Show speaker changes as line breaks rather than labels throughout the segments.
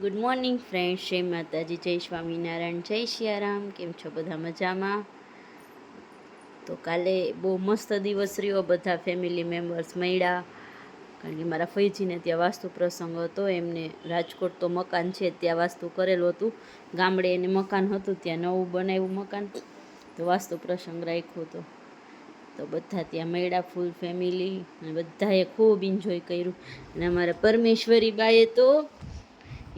Good morning friend Shri માતાજી, જય સ્વામિનારાયણ, જય સિયારામ કેમ છો બધા મજામાં? તો કાલે બહુ મસ્ત દિવસ રહ્યો. બધા ફેમિલી મેમ્બર્સ મળ્યા. કારણ કે મારા ફૈજીને ત્યાં વાસ્તુ પ્રસંગ હતો. એમને રાજકોટ તો મકાન છે, ત્યાં વાસ્તુ કરેલું હતું. ગામડે એને મકાન હતું, ત્યાં નવું બનાવ્યું મકાન. તો વાસ્તુ પ્રસંગ રાખ્યો હતો. તો બધા ત્યાં મળ્યા ફૂલ ફેમિલી અને બધાએ ખૂબ એન્જોય કર્યું. અને અમારા પરમેશ્વરી બાએ તો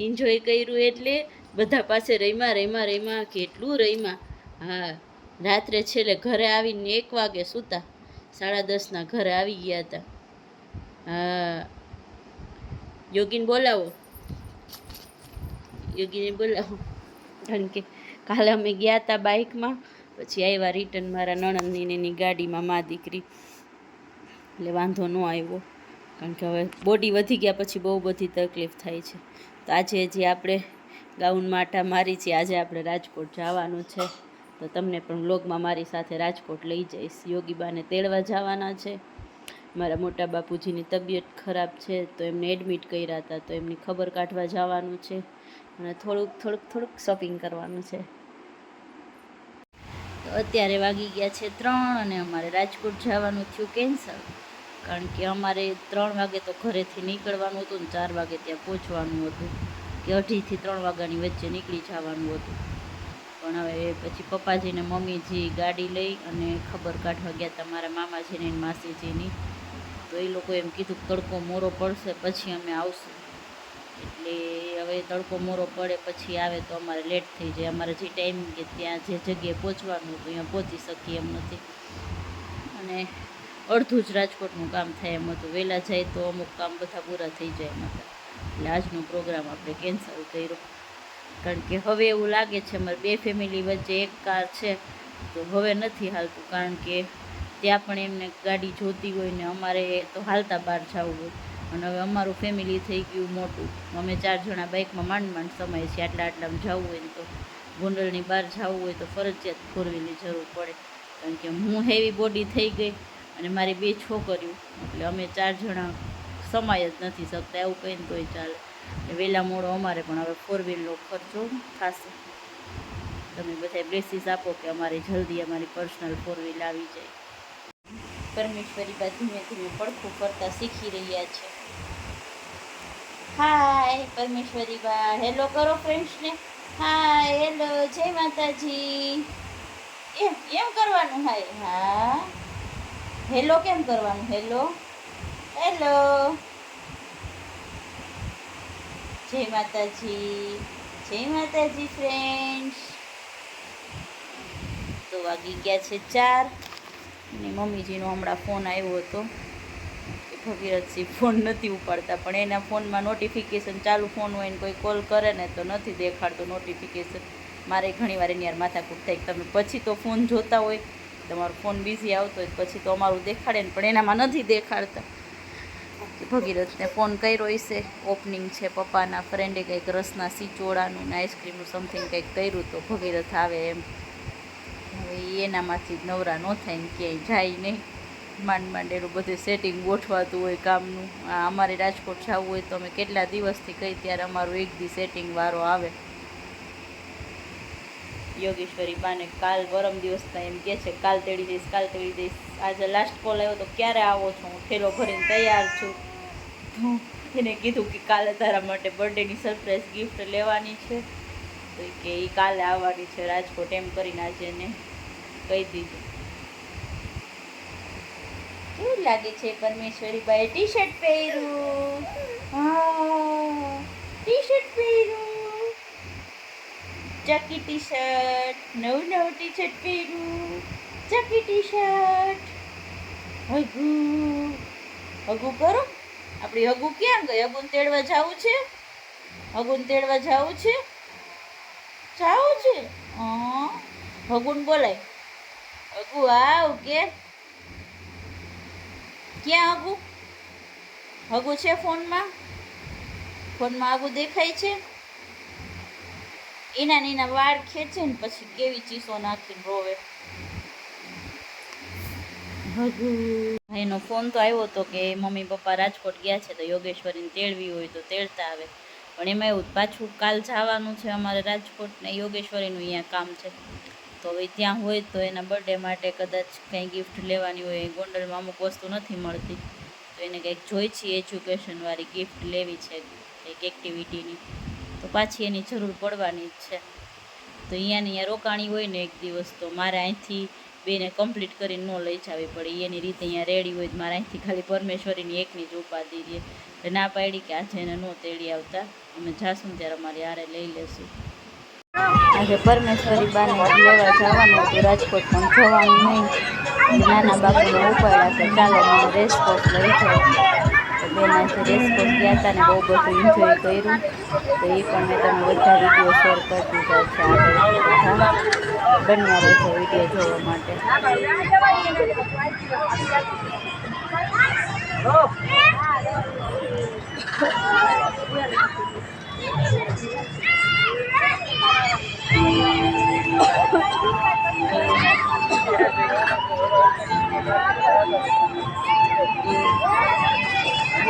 એન્જોય કર્યું એટલે બધા પાસે રમ્યા રમ્યા રમ્યા, કેટલું રમ્યા. હા, રાત્રે છેલ્લે ઘરે આવીને એક વાગે સૂતા. સાડા દસના ઘરે આવી ગયા હતા. હા. યોગીને બોલાવો. યોગીને બોલાવો. કારણ કે કાલે અમે ગયા હતા બાઇકમાં, પછી આવ્યા રિટર્ન મારા નણંદની એની ગાડીમાં મા દીકરી. એટલે વાંધો ન આવ્યો. કારણ કે હવે બોડી વધી ગયા પછી બહુ બધી તકલીફ થાય છે. તો આજે જે આપણે ગાઉન માટા મારી છે, આજે આપણે રાજકોટ જવાનું છે. તો તમને પણ બ્લોગમાં મારી સાથે રાજકોટ લઈ જઈશ. યોગીબાને તેડવા જવાના છે. મારા મોટા બાપુજીની તબિયત ખરાબ છે, તો એમને એડમિટ કર્યા હતા, તો એમની ખબર કાઢવા જવાનું છે. અને થોડુંક થોડુંક થોડુંક શોપિંગ કરવાનું છે. તો અત્યારે વાગી ગયા છે ત્રણ અને અમારે રાજકોટ જવાનું થયું કેન્સલ કારણ કે અમારે ત્રણ વાગે તો ઘરેથી નીકળવાનું હતું ને ચાર વાગે ત્યાં પહોંચવાનું હતું કે અઢીથી ત્રણ વાગ્યાની વચ્ચે નીકળી જવાનું હતું. પણ હવે પછી પપ્પાજીને મમ્મીજી ગાડી લઈ અને ખબર કાઢવા ગયા હતા મારા મામાજીને માસીજીની. તો એ લોકો એમ કીધું તડકો મોરો પડશે, પછી અમે આવશું. એટલે હવે તડકો મોરો પડે, પછી આવે તો અમારે લેટ થઈ જાય. અમારે જે ટાઈમ કે ત્યાં જે જગ્યાએ પહોંચવાનું હતું, ત્યાં પહોંચી શકીએ એમ નથી. અને અડધું જ રાજકોટનું કામ થાય એમ હતું. વહેલા જાય તો અમુક કામ બધા પૂરા થઈ જાય એમ. હતા એટલે આજનો પ્રોગ્રામ આપણે કેન્સલ કર્યો. કારણ કે હવે એવું લાગે છે અમારે બે ફેમિલી વચ્ચે એક કાર છે. તો હવે નથી હાલતું. કારણ કે ત્યાં પણ એમને ગાડી જોતી હોય ને અમારે તો હાલતા બહાર જવું હોય. અને હવે અમારું ફેમિલી થઈ ગયું મોટું. અમે ચાર જણા બાઇકમાં માંડ માંડ સમય છે. આટલા આટલામાં જવું હોય ને તો ગોંડલની બહાર જવું હોય તો ફરજિયાત ફોર જરૂર પડે. કારણ કે હું હેવી બોડી થઈ ગઈ. અને મારી બે છોકરીઓ. એટલે અમે ચાર જણા સમાય જ નથી શકતા, એવું કહીને તોય ચાલે. એટલે વહેલા મોડો અમારે પણ હવે ફોર વ્હીલનો ખર્ચો થશે. તમે બધા બ્લેસીસ આપો કે અમારે જલ્દી અમારી પર્સનલ ફોર વ્હીલ આવી જાય. પરમેશ્વરી બા ધીમે ધીમે પડખું કરતા શીખી રહ્યા છે. હાય, પરમેશ્વરી બા. હેલો કરો ફ્રેન્ડ્સને હાય હેલો જય માતાજી. એમ એમ કરવાનું હાય. હા? હેલો કેમ કરવાનું? હેલો? હેલો? જય માતાજી જય માતાજી ફ્રેન્ડ્સ તો વાગી ગયા છે ચાર અને મમ્મીજીનો હમણાં ફોન આવ્યો હતો. ભગીરથસિંહ ફોન નથી ઉપાડતા, પણ એના ફોનમાં નોટિફિકેશન ચાલુ ફોન હોય ને કોઈ કોલ કરે ને તો નથી દેખાડતું નોટિફિકેશન મારે ઘણીવાર એની યાર માથાકૂટ થાય તમે પછી તો ફોન જોતા હોય. તમારો ફોન બિઝી આવતો હોય પછી તો અમારું દેખાડે ને, પણ એનામાં નથી દેખાડતા. ભગીરથને ફોન કર્યો હશે, ઓપનિંગ છે પપ્પાના, ફ્રેન્ડે કંઈક રસના સિચોડાનું ને આઈસ્ક્રીમનું સમથિંગ કંઈક કર્યું તો ભગીરથ આવે એમ. હવે એનામાંથી નવરા ન થાય ને ક્યાંય જાય નહીં. માંડ માંડ એનું બધું સેટિંગ ગોઠવાતું હોય કામનું. અમારે રાજકોટ જવું હોય તો અમે કેટલા દિવસથી કહી ત્યારે અમારું એક દી સેટિંગ વારો આવે. યોગેશ્વરી બાને કાલ પરમ દિવસના એમ કહે છે, કાલ તેડી જઈશ કાલ તેડી જઈશ આજે લાસ્ટ કોલ આવ્યો તો ક્યારે આવો છો? હું થેલો ભરીને તૈયાર છું. તો એને કીધું કે કાલે તારા માટે બર્થડેની સરપ્રાઈઝ ગિફ્ટ લેવાની છે. તો કે એ કાલે આવવાની છે, રાજકોટ એમ કરીને આજે એને કહી દીધું. કેવું લાગે છે પરમેશ્વરી બાઈ ટી શર્ટ પહેર્યું? હા ટી શર્ટ પહેર્યું. ચકી ટી શર્ટ નવું નવું ટી શર્ટ પહેર્યું ચકી ટી શર્ટ હગુ. હગુ કરો. આપણી હગુ ક્યાં ગઈ? હગુન તેડવા જવું છે? હગુન તેડવા જવું છે? જવું છે? હગુન બોલાય. હગુ, આવ કે. ક્યાં હગુ? હગુ છે ફોનમાં? ફોનમાં આગું દેખાય છે? એના એના વાળ ખેંચે ને પછી કેવી ચીસો નાખીને રોવે. એનો ફોન તો આવ્યો હતો કે મમ્મી પપ્પા રાજકોટ ગયા છે તો યોગેશ્વરીને તેડવી હોય તો તેડતા આવે. પણ એમાં એવું પાછું કાલ જવાનું છે અમારે રાજકોટ ને યોગેશ્વરીનું અહીંયા કામ છે. તો હવે ત્યાં હોય તો એના બર્થડે માટે કદાચ કંઈ ગિફ્ટ લેવાની હોય ગોંડલમાં અમુક વસ્તુ નથી મળતી. તો એને કંઈક જોઈ છે એજ્યુકેશનવાળી ગિફ્ટ લેવી છે, કંઈક એક્ટિવિટીની તો પાછી એની જરૂર પડવાની જ છે. તો અહીંયાને અહીંયા રોકાણી હોય ને એક દિવસ તો મારે અહીંથી બેને કમ્પ્લીટ કરીને ન લઈ જવી પડે. એની રીતે અહીંયા રેડી હોય મારે અહીંથી ખાલી પરમેશ્વરીની એકની જ ઉપાધિ રહે. એટલે ના પાડી કે આજે એને ન તેડી આવતા. અમે જાશું ત્યારે અમારી હારે લઈ લેશું. આજે પરમેશ્વરી બાને લેવા જવાનું હતું. રાજકોટ પણ જવાનું નહીં. નાના બાપુને ઉપાડ્યા કે ચાલો મને રેસકોર્સ લઈ જાઓ. બેન આજે રેસકોર્સ ગયા હતા ને બહુ બધું એન્જોય કર્યું. તો એ પણ મેં તમને બધા વીડિયો શેર કરી દીધા છે. બધા બન્યા રહેશે વીડિયો જોવા માટે.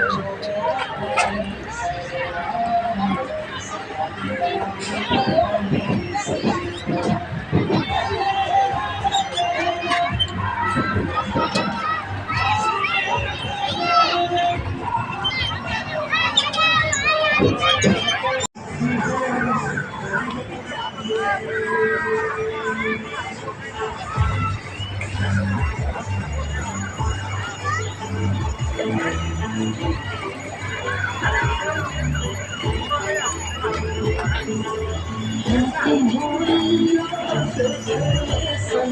Thank you.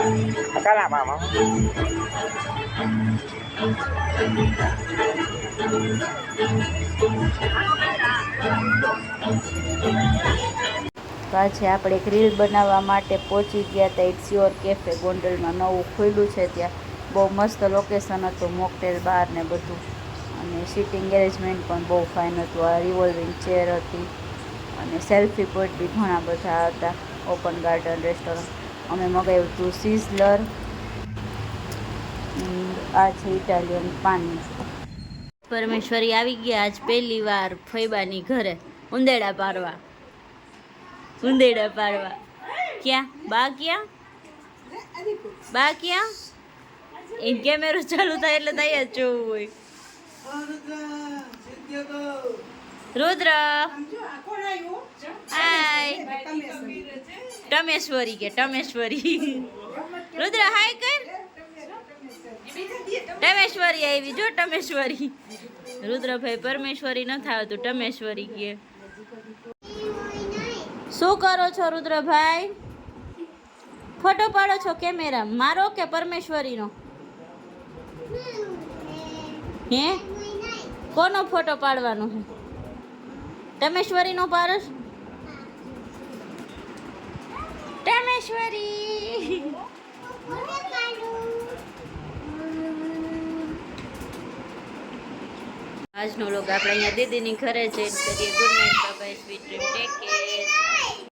Acá la vamos.
આજે આપણે એક રીલ બનાવવા માટે પહોંચી ગયા હતા ઇટ્સ યોર કેફે ગોંડલમાં. નવું ખુલ્યું છે ત્યાં. બહુ મસ્ત લોકેશન હતું મોકટેલ બાર ને બધું. અને સિટિંગ એરેન્જમેન્ટ પણ બહુ ફાઇન હતું. આ રિવોલ્વિંગ ચેર હતી. અને સેલ્ફી પોઈન્ટ બી ઘણા બધા હતા. ઓપન ગાર્ડન રેસ્ટોરન્ટ અમે મગાવ્યું હતું સિઝલર. આ છે ઇટાલિયન પાણી પરમેશ્વરી આવી ગયા આજ પહેલી વાર ફૈબાની ઘરે. ઉંદેડા પારવા ઉંદેડા પાડવા. ક્યાં? બા ક્યાં? બા ક્યાં? એમ કેમેરો ચાલુ થાય એટલે તૈયાર જોવું હોય. રુદ્ર. હાય ટમેશ્વરી કે ટમેશ્વરી. રુદ્ર, હાય કર. ટમેશ્વરી આવી, જો ટમેશ્વરી. રુદ્રભાઈ પરમેશ્વરી ન થાય તો ટમેશ્વરી કે. શું કરો છો રુદ્રભાઈ? ફોટો પાડો છો કેમેરા મારો કે પરમેશ્વરીનો? હે? કોનો ફોટો પાડવાનો છે? ટમેશ્વરીનો પાડસ ટમેશ્વરી આજનો લોક આપણે અહીંયા દીદીની ઘરે જઈને કરીએ. Good night bye sweet dream take care